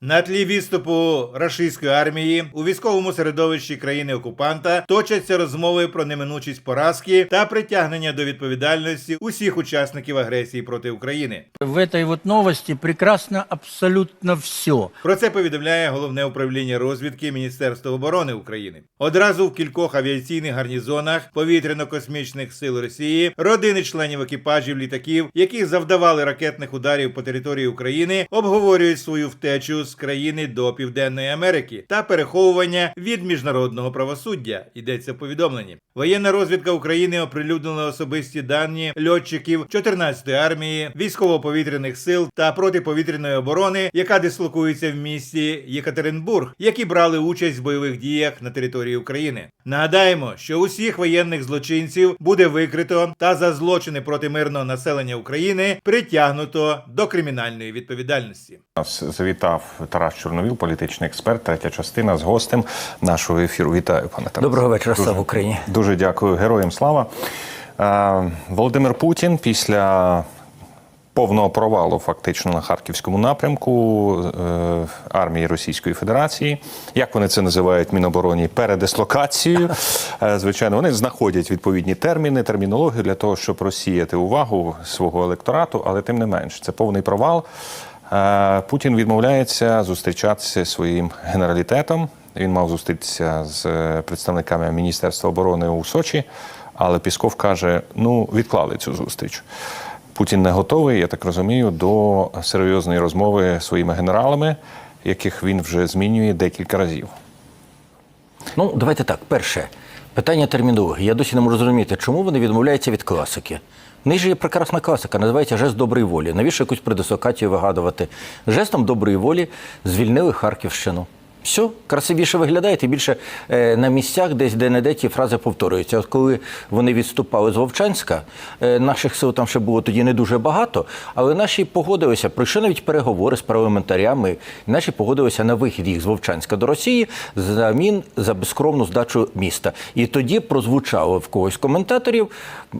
На тлі відступу рашистської армії у військовому середовищі країни-окупанта точаться розмови про неминучість поразки та притягнення до відповідальності усіх учасників агресії проти України. В этой вот новости прекрасно абсолютно все. Про це повідомляє головне управління розвідки Міністерства оборони України. Одразу в кількох авіаційних гарнізонах повітряно-космічних сил Росії родини членів екіпажів літаків, які завдавали ракетних ударів по території України, обговорюють свою втечу з країни до Південної Америки та переховування від міжнародного правосуддя. Йдеться в повідомленні. Воєнна розвідка України оприлюднила особисті дані льотчиків 14-ї армії, військово-повітряних сил та протиповітряної оборони, яка дислокується в місті Єкатеринбург, які брали участь в бойових діях на території України. Нагадаємо, що усіх воєнних злочинців буде викрито та за злочини проти мирного населення України притягнуто до кримінальної відповідальності. Нас завітав Тарас Чорновіл, політичний експерт, третя частина з гостем нашого ефіру. Вітаю, пане Тарас. Доброго вечора, слава Україні. Дуже дякую героям слава. Е, Володимир Путін після повного провалу фактично на харківському напрямку е, армії Російської Федерації, як вони це називають Мінобороні, передислокацією. Е, Звичайно, вони знаходять відповідні терміни, термінологію для того, щоб розсіяти увагу свого електорату, але тим не менш, це повний провал. Путін відмовляється зустрічатися зі своїм генералітетом. Він мав зустрітися з представниками Міністерства оборони у Сочі, але Пісков каже: ну, відклали цю зустріч. Путін не готовий, я так розумію, до серйозної розмови своїми генералами, яких він вже змінює декілька разів. Ну, давайте так. Перше, питання термінології. Я досі не можу зрозуміти, чому вони відмовляються від класики. В є прекрасна класика, називається жест доброї волі. Навіщо якусь предисокатію вигадувати? Жестом доброї волі звільнили Харківщину. Все, красивіше виглядає, тим більше е, на місцях, десь де-не-де ті фрази повторюються. От коли вони відступали з Вовчанська, е, наших сил там ще було тоді не дуже багато, але наші погодилися, пройшли навіть переговори з парламентарями, наші погодилися на вихід їх з Вовчанська до Росії замін за безкровну здачу міста. І тоді прозвучало в когось з коментаторів,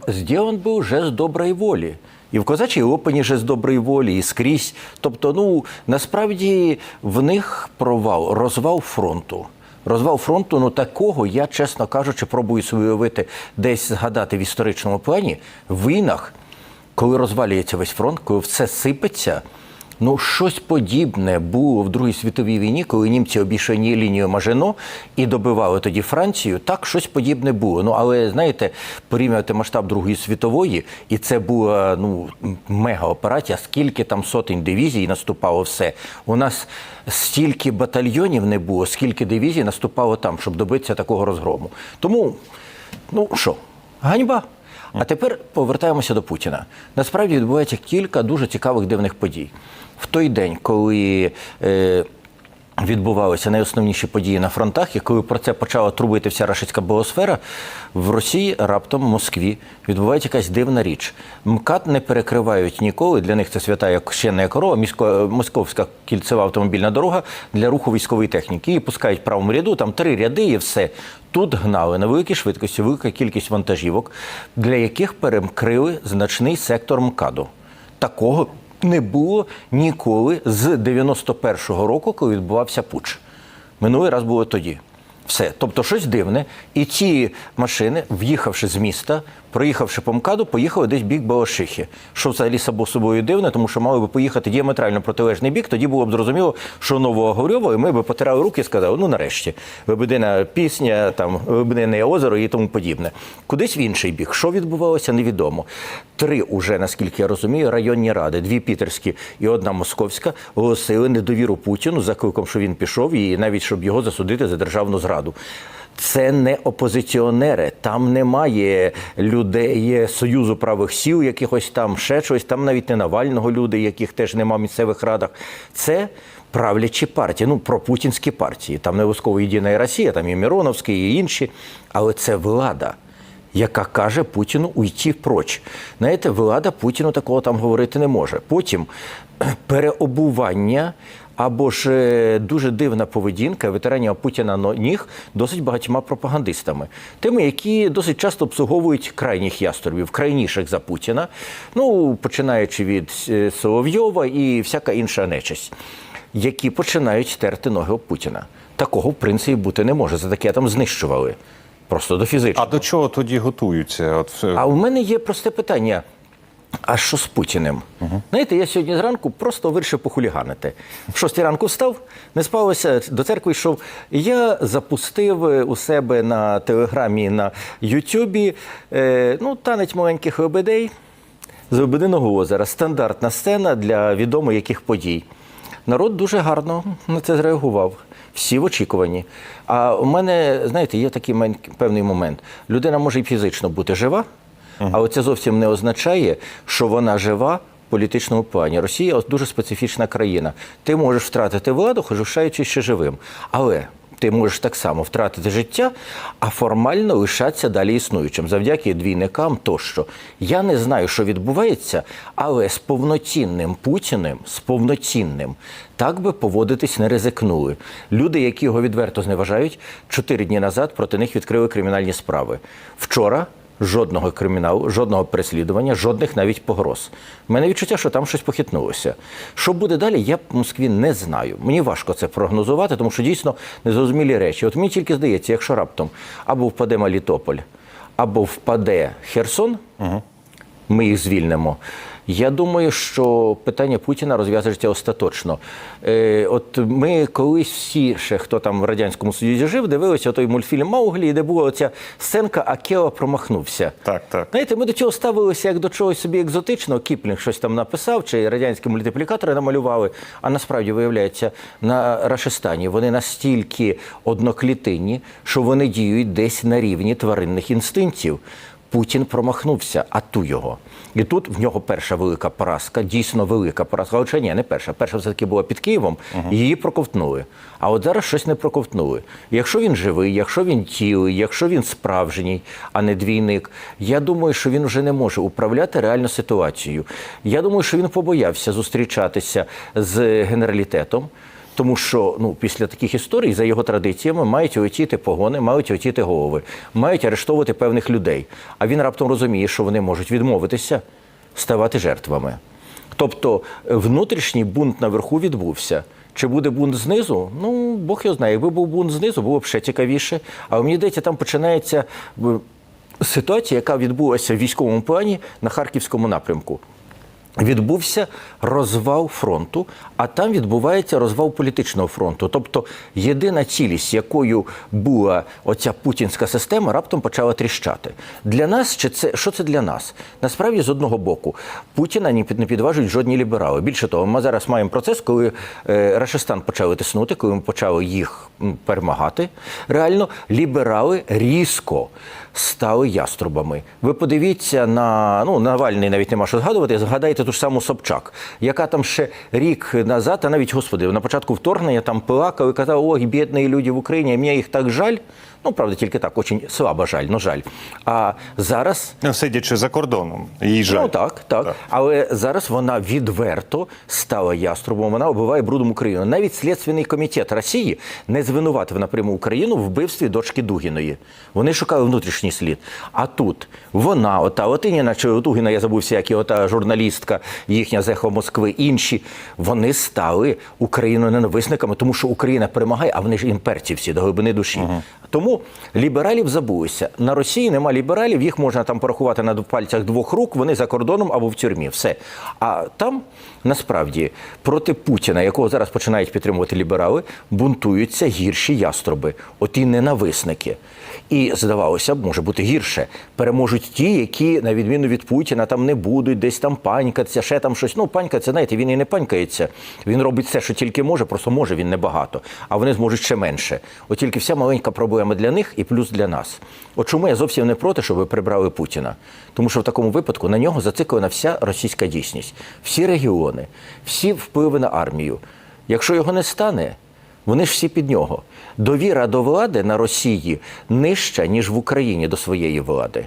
«Зділан був жест доброї волі. І в козачій опені же з доброї волі, і скрізь. Тобто, ну насправді в них провал, розвал фронту. Розвал фронту, ну такого я, чесно кажучи, пробую собі уявити десь згадати в історичному плані в війнах, коли розвалюється весь фронт, коли все сипеться. Ну, щось подібне було в Другій світовій війні, коли німці обійшли лінію Мажино і добивали тоді Францію. Так, щось подібне було. Ну, але знаєте, порівнювати масштаб Другої світової, і це була ну мега операція. Скільки там сотень дивізій наступало все. У нас стільки батальйонів не було, скільки дивізій наступало там, щоб добитися такого розгрому. Тому, ну що, ганьба. А тепер повертаємося до Путіна. Насправді відбувається кілька дуже цікавих дивних подій. В той день, коли е, відбувалися найосновніші події на фронтах, і коли про це почала трубити вся рашистська боосфера, в Росії раптом в Москві відбувається якась дивна річ. МКАД не перекривають ніколи. Для них це свята як щенна корова, місько, московська кільцева автомобільна дорога для руху військової техніки. І пускають правому ряду, там три ряди і все. Тут гнали на великій швидкості велика кількість вантажівок, для яких перекрили значний сектор МКАДу. Такого не було ніколи з 91-го року, коли відбувався путч. Минулий раз було тоді. Все, тобто щось дивне. І ці машини, в'їхавши з міста, проїхавши по МКАДу, поїхали десь бік Балашихи. Що взагалі собою дивне, тому що мали би поїхати діаметрально протилежний бік, тоді було б зрозуміло, що нового Горьова, і ми б потирали руки і сказали, ну нарешті, Лебедина пісня, там Лебедине озеро і тому подібне. Кудись в інший бік. Що відбувалося, невідомо. Три уже, наскільки я розумію, районні ради, дві пітерські і одна московська, оголосили недовіру Путіну за кликом, що він пішов, і навіть щоб його засудити за державну зраду. Це не опозиціонери, там немає людей Союзу правих сіл, якихось там ще щось, там навіть не Навального люди, яких теж нема в місцевих радах. Це правлячі партії, ну пропутінські партії. Там не обов'язково єдина Росія, там і Міроновський, і інші. Але це влада. Яка каже Путіну уйти проч. Знаєте, влада Путіну такого там говорити не може. Потім переобування або ж е, дуже дивна поведінка ветеранів Путіна на ніг досить багатьма пропагандистами, тими, які досить часто обслуговують крайніх яструбів, крайніших за Путіна, ну починаючи від е, Соловйова і всяка інша нечисть. які починають терти ноги об Путіна. Такого в принципі бути не може. За таке там знищували. Просто до фізичного. А до чого тоді готуються? От А у мене є просте питання. А що з Путіним? Знаєте, я сьогодні зранку просто вирішив похуліганити. В шостій ранку встав, не спався, до церкви йшов. Я запустив е, у себе на телеграмі на Ютубі е, ну, танець маленьких обидей з Лебединого озера. Стандартна сцена для відомо яких подій. Народ дуже гарно на це зреагував. Всі в очікуванні. А у мене, знаєте, є такий певний момент. Людина може і фізично бути жива, але це зовсім не означає, що вона жива в політичному плані. Росія дуже специфічна країна. Ти можеш втратити владу, хоч ще живим. Але ти можеш так само втратити життя, а формально лишатися далі існуючим завдяки двійникам тощо. Я не знаю, що відбувається, але з повноцінним Путіним, з повноцінним, так би поводитись не ризикнули. Люди, які його відверто зневажають, чотири дні назад проти них відкрили кримінальні справи. Вчора. Жодного криміналу, жодного переслідування, жодних навіть погроз. У мене відчуття, що там щось похитнулося. Що буде далі, я в Москві не знаю. Мені важко це прогнозувати, тому що дійсно незрозумілі речі. От мені тільки здається, якщо раптом або впаде Малітополь, або впаде Херсон, ми їх звільнимо. Я думаю, що питання Путіна розв'язується остаточно. Е, от ми колись всі, ще хто там в радянському Союзі жив, дивилися той мультфільм Мауглі, де була оця сценка, а Кео промахнувся. Так, так. Знаєте, ми до цього ставилися як до чогось собі екзотичного. Кіплінг щось там написав, чи радянські мультиплікатори намалювали. А насправді виявляється, на Рашистані вони настільки одноклітинні, що вони діють десь на рівні тваринних інстинктів. Путін промахнувся, а ту його. І тут в нього перша велика поразка, дійсно велика поразка. Хоча ні, не перша. Перша все-таки була під Києвом, і її проковтнули. А от зараз щось не проковтнули. Якщо він живий, якщо він тілий, якщо він справжній, а не двійник, я думаю, що він вже не може управляти реально ситуацією. Я думаю, що він побоявся зустрічатися з генералітетом. Тому що ну, після таких історій, за його традиціями, мають летіти погони, мають летіти голови, мають арештовувати певних людей. А він раптом розуміє, що вони можуть відмовитися, ставати жертвами. Тобто е, внутрішній бунт наверху відбувся. Чи буде бунт знизу? Ну, Бог його знає. Якби був бунт знизу, було б ще цікавіше. А мені здається, там починається е, ситуація, яка відбулася в військовому плані на Харківському напрямку. Відбувся розвал фронту, а там відбувається розвал політичного фронту. Тобто єдина цілість, якою була оця путінська система, раптом почала тріщати. Для нас чи це що це для нас? Насправді, з одного боку, Путіна ні не підважують жодні ліберали. Більше того, ми зараз маємо процес, коли е, Рашистан почали тиснути, коли ми почали їх перемагати. Реально, ліберали різко стали яструбами. Ви подивіться на ну Навальний навіть нема що згадувати. Згадайте ту ж саму Собчак, яка там ще рік назад, а навіть господи, на початку вторгнення там плакала і казав, ой, бідні люди в Україні, мені їх так жаль. Ну, правда, тільки так, очень слабо жаль, ну жаль. А зараз Ну, сидячи за кордоном, їй жаль. Ну так, так, Так. Але зараз вона відверто стала яструбом. Вона оббиває брудом Україну. Навіть Слідственний комітет Росії не звинуватив напряму Україну в вбивстві дочки Дугіної. Вони шукали внутрішній слід. А тут вона, ота Латиніна чи Дугіна, я забувся, як і ота журналістка, їхня з «Ехо Москви, інші, вони стали Україною ненависниками, тому що Україна перемагає, а вони ж імперці всі до глибини душі. Тому лібералів забулися. На Росії нема лібералів, їх можна там порахувати на пальцях двох рук, вони за кордоном або в тюрмі. Все. А там насправді проти Путіна, якого зараз починають підтримувати ліберали, бунтуються гірші яструби, оті ненависники. І здавалося б, може бути гірше. Переможуть ті, які, на відміну від Путіна, там не будуть десь там панькатися, ще там щось. Ну, панькатися, знаєте, він і не панькається. Він робить все, що тільки може, просто може він небагато, а вони зможуть ще менше. От тільки вся маленька проблема для них і плюс для нас. От чому я зовсім не проти, щоб прибрали Путіна. Тому що в такому випадку на нього зациклена вся російська дійсність, всі регіони, всі впливи на армію. Якщо його не стане, вони ж всі під нього. Довіра до влади на Росії нижча, ніж в Україні до своєї влади.